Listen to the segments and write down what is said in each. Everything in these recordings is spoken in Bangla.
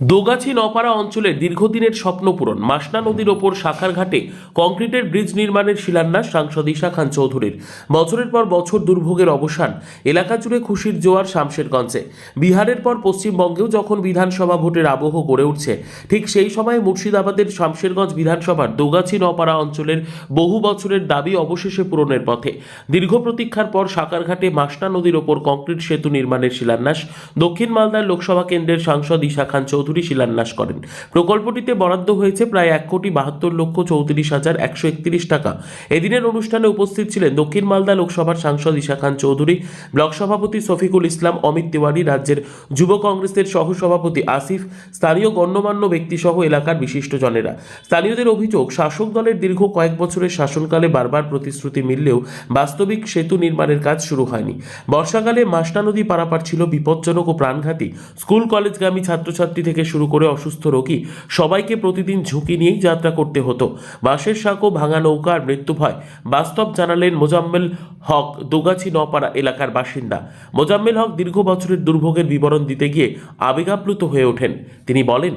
দোগাছি নপাড়া অঞ্চলের দীর্ঘদিনের স্বপ্নপূরণ মাসনা নদীর ওপর শাখার ঘাটে কংক্রিটের ব্রিজ নির্মাণের শিলান্যাস সাংসদ ঈশা খান চৌধুরীর। বছরের পর বছর দুর্ভোগের অবসান এলাকা জুড়ে খুশির জোয়ার শামশেরগঞ্জে। বিহারের পর পশ্চিমবঙ্গেও যখন বিধানসভা ভোটের আবহ গড়ে উঠছে, ঠিক সেই সময় মুর্শিদাবাদের শামশেরগঞ্জ বিধানসভার দোগাছি নপাড়া অঞ্চলের বহু বছরের দাবি অবশেষে পূরণের পথে। দীর্ঘ প্রতীক্ষার পর সাকারঘাটে মাসনা নদীর ওপর কংক্রিট সেতু নির্মাণের শিলান্যাস। দক্ষিণ মালদার লোকসভা কেন্দ্রের সাংসদ ঈশা খান চৌধুরী শিলান্যাস করেন। প্রকল্পটিতে বরাদ্দ হয়েছে প্রায় এক কোটি বাহাত্তর লক্ষ চৌত্রিশ হাজার একশো একত্রিশ টাকা। এদিনের অনুষ্ঠানে উপস্থিত ছিলেন দক্ষিণ মালদা লোকসভার সাংসদ ঈশা খান চৌধুরী, ব্লক সভাপতি শফিকুল ইসলাম, অমিত তিওয়ারি, রাজ্যের যুব কংগ্রেসের সহসভাপতি আসিফ, স্থানীয় গণ্যমান্য ব্যক্তিসহ এলাকার বিশিষ্টজনেরা। স্থানীয়দের অভিযোগ, শাসক দলের দীর্ঘ কয়েক বছরের শাসনকালে বারবার প্রতিশ্রুতি মিললেও বাস্তবিক সেতু নির্মাণের কাজ শুরু হয়নি। বর্ষাকালে মাসনা নদী পারাপার ছিল বিপজ্জনক ও প্রাণঘাতী। স্কুল, কলেজগামী ছাত্রছাত্রী থেকে শুরু করে অসুস্থ রোগী সবাইকে প্রতিদিন ঝুঁকি নিয়েই যাত্রা করতে হতো। বাঁশের সাঁকো, ভাঙা নৌকার মৃত্যু ভয়। বাস্তব জানালেন মোজাম্মেল হক, দোগাছি নপাড়া এলাকার বাসিন্দা। মোজাম্মেল হক দীর্ঘ বছরের দুর্ভোগের বিবরণ দিতে গিয়ে আবেগাপ্লুত হয়ে ওঠেন। তিনি বলেন,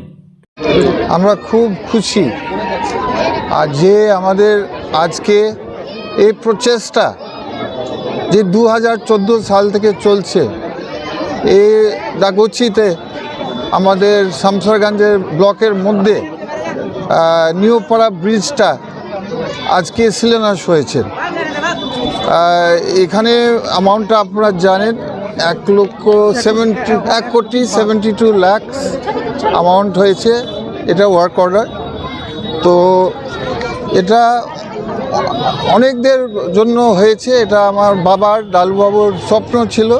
আমরা খুব খুশি। আর যে আমাদের আজকে এই প্রচেষ্টা যে দু হাজার চোদ্দ সাল থেকে চলছে, এ দাগোচিতে আমাদের শামসারগঞ্জের ব্লকের মধ্যে নিউপাড়া ব্রিজটা আজকে শিলান্যাস হয়েছে। এখানে অ্যামাউন্টটা আপনারা জানেন, এক লক্ষ সেভেন্টি এক কোটি সেভেন্টি টু ল্যাক্স অ্যামাউন্ট হয়েছে। এটা ওয়ার্ক অর্ডার তো এটা অনেকদের জন্য হয়েছে। এটা আমার বাবার, ডালুবাবুর স্বপ্ন ছিল।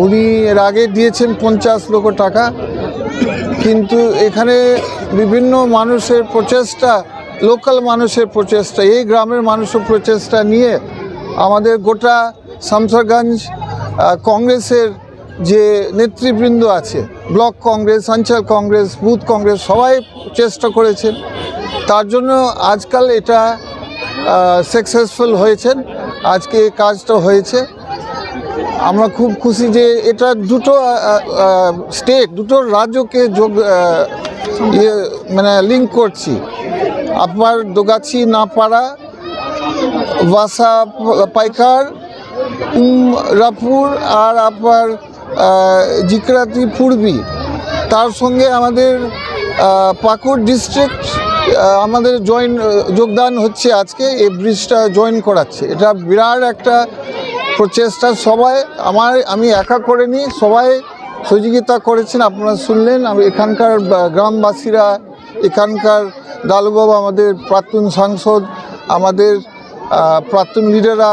উনি এর আগে দিয়েছেন পঞ্চাশ লক্ষ টাকা, কিন্তু এখানে বিভিন্ন মানুষের প্রচেষ্টা, লোকাল মানুষের প্রচেষ্টা, এই গ্রামের মানুষের প্রচেষ্টা নিয়ে আমাদের গোটা শামসারগঞ্জ কংগ্রেসের যে নেতৃবৃন্দ আছে, ব্লক কংগ্রেস, অঞ্চল কংগ্রেস, বুথ কংগ্রেস, সবাই চেষ্টা করেছেন। তার জন্য আজকাল এটা সাকসেসফুল হয়েছেন। আজকে এই কাজটা হয়েছে। আমরা খুব খুশি যে এটা দুটো স্টেট দুটো রাজ্যকে যোগ ইয়ে মানে লিঙ্ক করছি। আপনার দোগাছি নাপাড়া বাসা পাইকার রাপুর আর আপনার জিকরাতি পূর্বী। তার সঙ্গে আমাদের পাকুড় ডিস্ট্রিক্ট আমাদের জয়েন যোগদান হচ্ছে আজকে, এই ব্রিজটা জয়েন করাচ্ছে। এটা বিরাট একটা প্রচেষ্টা সবাই আমার, আমি একা করিনি সবাই সহযোগিতা করেছেন, আপনারা শুনলেন। আমি এখানকার গ্রামবাসীরা, এখানকার দালুবাবু আমাদের প্রাক্তন সাংসদ, আমাদের প্রাক্তন লিডাররা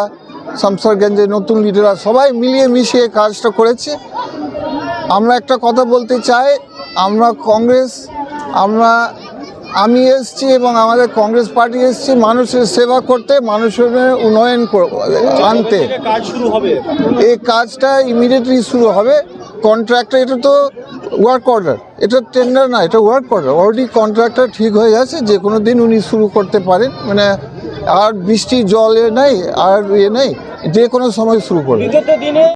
শামসারগঞ্জের নতুন লিডাররা, সবাই মিলিয়ে মিশিয়ে কাজটা করেছে। আমরা একটা কথা বলতে চাই, আমরা কংগ্রেস, আমরা আমি এসছি এবং আমাদের কংগ্রেস পার্টি এসছি মানুষের সেবা করতে মানুষের উন্নয়ন আনতে। কাজ শুরু হবে? এই কাজটা ইমিডিয়েটলি শুরু হবে। কন্ট্রাক্টর এটা তো ওয়ার্ক অর্ডার এটা টেন্ডার না এটা ওয়ার্ক অর্ডার অলরেডি কন্ট্রাক্টর ঠিক হয়ে গেছে যে কোনো দিন উনি শুরু করতে পারেন। মানে আর বৃষ্টি জল এ নেই আর ইয়ে নেই। যে কোনো সময় শুরু করবে।